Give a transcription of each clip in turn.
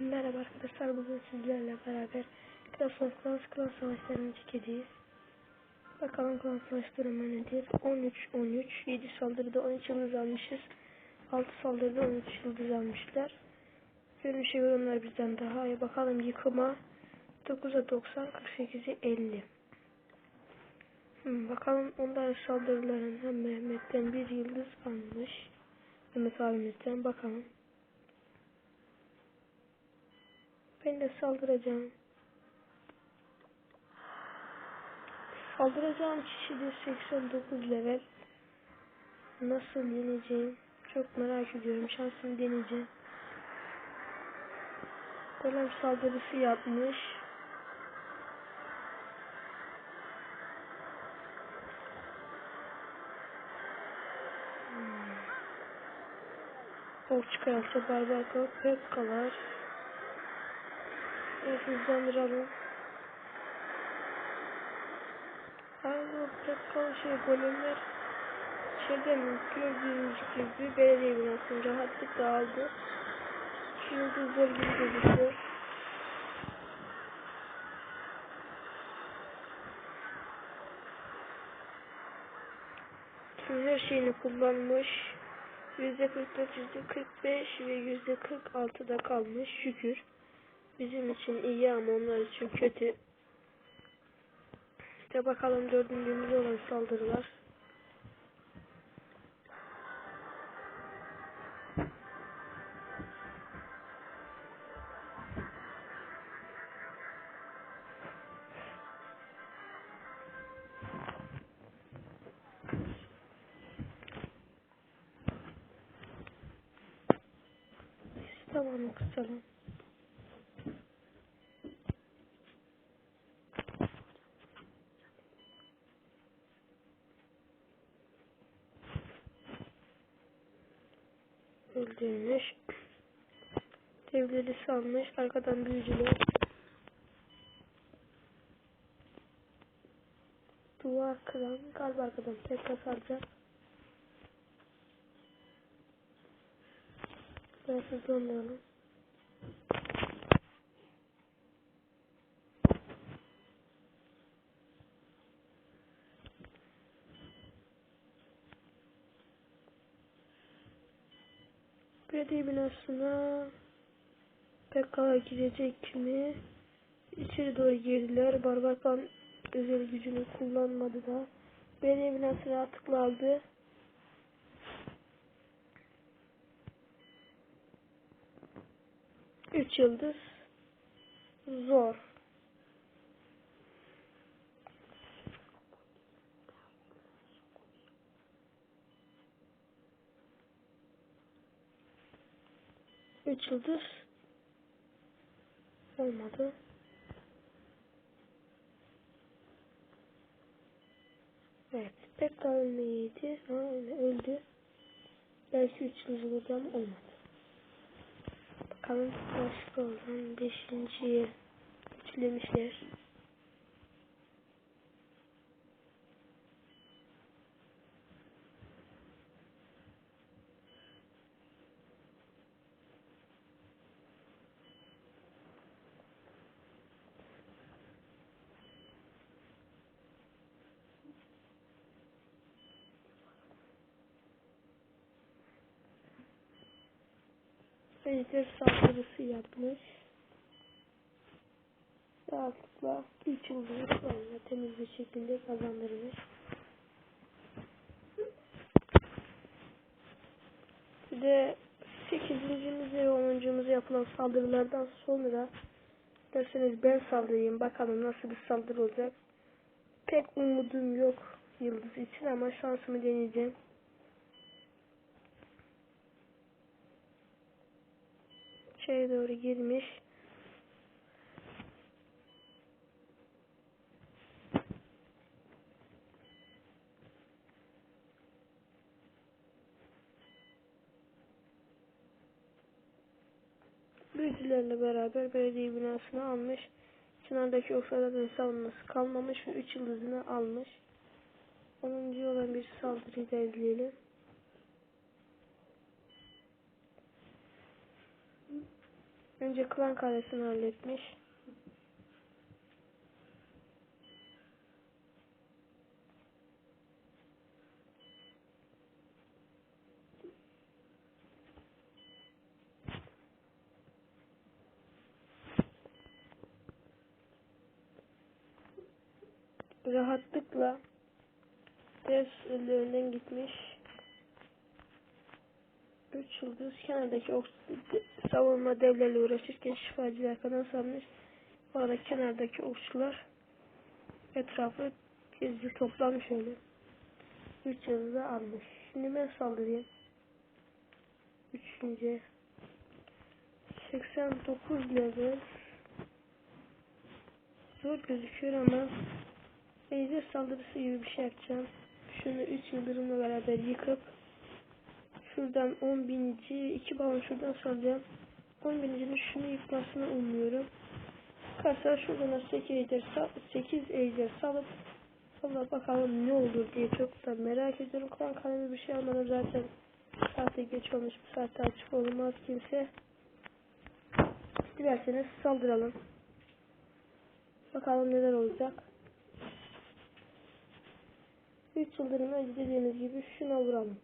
Merhaba arkadaşlar bugün sizlerle beraber Clash of Clans klan savaşlarını çekeceğiz. Bakalım klan savaş durumu nedir? 13 13 7 saldırıda 13 yıldız almışız. 6 saldırıda 13 yıldız almışlar. Görünüşe göre onlar bizden daha iyi. Bakalım yıkıma 9'a 90 48'e 50. Hmm, bakalım onların saldırılarından Mehmet'ten bir yıldız almış. Mehmet abimizden bakalım. Ben de saldıracağım. Saldıracağım kişi de 89 level. Nasıl yeneceğim? Çok merak ediyorum. Şansımı deneyeceğim. Golem saldırısı yapmış. Hmm. Ok çıkarsa barbarka pekkalar. Evet, hızlandıralım. Aynı pekka şey golemler şeyden gördüğünüz gibi belediye binasını rahatlıkla aldı. Şu yıldızlar gibi gözüküyor. Tüm her şeyini kullanmış. %44, %45 ve %46'da kalmış şükür. Bizim için iyi ama onlar için kötü. İşte bakalım dördüncümüz olan saldırılar. Tamam kısalım. Öldürmüş. Devleri salmış. Arkadan büyücüler. Duvar kıran. Galiba arkadan tek saracak. Ben hızlanıyorum. Belediye binasına PKK girecek mi? İçeri doğru girdiler. Barbarkan özel gücünü kullanmadı da. Belediye binasına tıklandı. Üç yıldız. Zor. Üç yıldız. Olmadı. Evet. Pek daha ölmeyeydi. Ha, öldü. Belki üç yıldız olurdu ama olmadı. Bakalım başka olan beşinciyi üçlemişler. Ejder saldırısı yapmış. Rahatlıkla 3 yıldızı sonra temiz bir şekilde kazandırmış. Bir de 8. ve 10. yapılan saldırılardan sonra derseniz ben saldırayım bakalım nasıl bir saldırı olacak. Pek umudum yok yıldız için ama şansımı deneyeceğim. Şeye doğru girmiş. Büyücülerle beraber belediye binasını almış. Çınar'daki oksaların savunması kalmamış ve 3 yıldızını almış. 10. olan bir saldırıyı da izleyelim. Önce klan kalesini halletmiş. Rahatlıkla dev önünden gitmiş. 3 yıldız kenardaki savunma devlerle uğraşırken şifacılar arkadan salmış. Orada kenardaki okçular etrafı gizli toplamış öyle. 3 yıldızı almış. Şimdi ben saldırayım. Üçüncü. 89 level. Zor gözüküyor ama Ejder saldırısı gibi bir şey yapacağım. Şunu 3 yıldırımla beraber yıkıp şuradan 10 binici, 2 balon şuradan salacağım. 10 binicinin şunu yıkmasını umuyorum. Karşıya şuradan 8 ejder, 8 ejder salıp sonra bakalım ne olur diye çok da merak ediyorum. Klan kalemi bir şey almadan zaten saate geç olmuş. Bu saatte açık olmaz kimse. Dilerseniz saldıralım. Bakalım neler olacak. 3 yıldırım önce dediğimiz gibi şuna vuralım.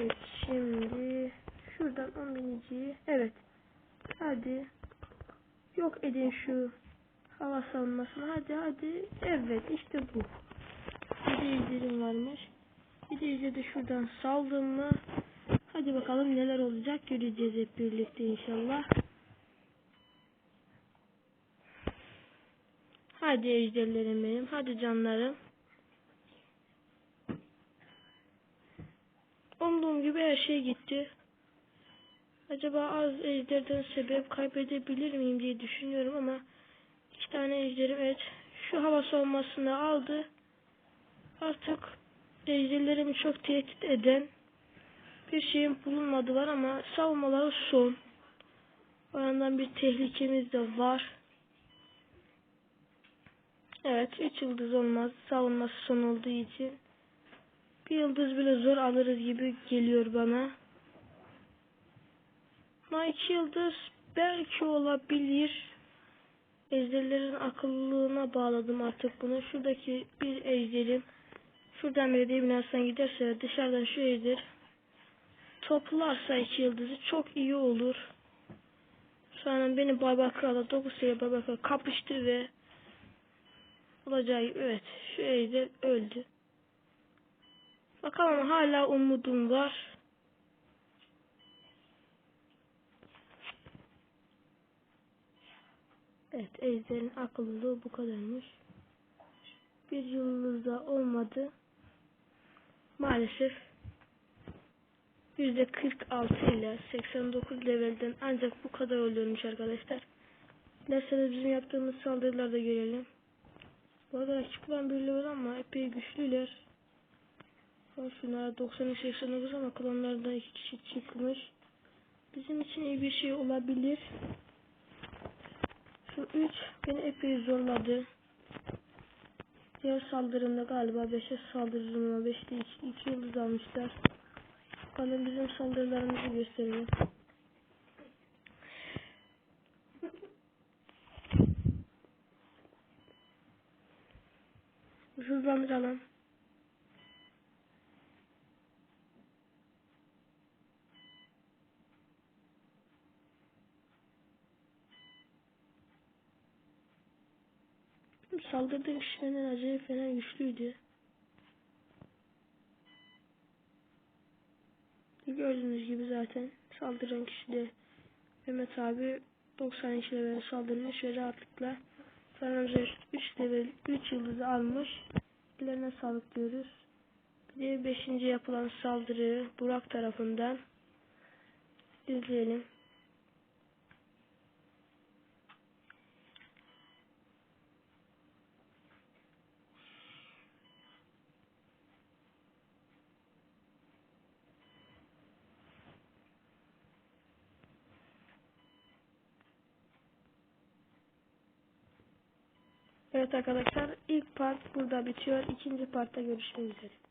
Evet şimdi şuradan 10 biniciyi evet. Hadi. Yok edin şu hava savunmasını. Hadi hadi. Evet işte bu. Bir de izlerim varmış. Bir de izledi şuradan saldım mı? Hadi bakalım neler olacak. Göreceğiz hep birlikte inşallah. Hadi ejderlerim benim. Hadi canlarım gibi her şey gitti. Acaba az ejderden sebep kaybedebilir miyim diye düşünüyorum ama iki tane ejderim evet şu hava savunmasını aldı. Artık ejderlerimi çok tehdit eden bir şeyim bulunmadılar ama savunmaları son. O yandan bir tehlikemiz de var. Evet 3 yıldız olmaz savunması son olduğu için. Bir yıldız bile zor alırız gibi geliyor bana. Ama iki yıldız belki olabilir. Ejderlerin akıllılığına bağladım artık bunu. Şuradaki bir ejderim. Şuradan belediye binasından giderse dışarıdan şu ejder toplarsa iki yıldızı çok iyi olur. Sonra beni Barbakral'la 9 sayı Barbakral kapıştı ve olacağı evet şu ejder öldü. Bakalım hala umudum var. Evet Ejder'in akıllılığı bu kadarmış. Bir yıldızda olmadı. Maalesef %46 ile 89 levelden ancak bu kadar oluyormuş arkadaşlar. Dilerseniz bizim yaptığımız saldırılarda görelim. Bu arada rakipler bir level ama epey güçlüler. Şunlar 93-89 ama klonlardan iki kişi çıkmış. Bizim için iyi bir şey olabilir. Şu 3 beni epey zorladı. Diğer saldırımda galiba 5'e saldırırım ama 5'te 2, 2 yıldız almışlar. Bakalım bizim saldırılarımızı gösterelim. Hızlandıralım. Saldırdığı kişilerden acayip fena güçlüydü. Gördüğünüz gibi zaten saldıran kişi de Mehmet abi 92 level saldırmış ve rahatlıkla Sanırım 3 level 3 yıldızı almış. Ellerine sağlık diyoruz. Bir de 5. yapılan saldırı Burak tarafından izleyelim. Evet arkadaşlar ilk part burada bitiyor. İkinci partta görüşmek üzere.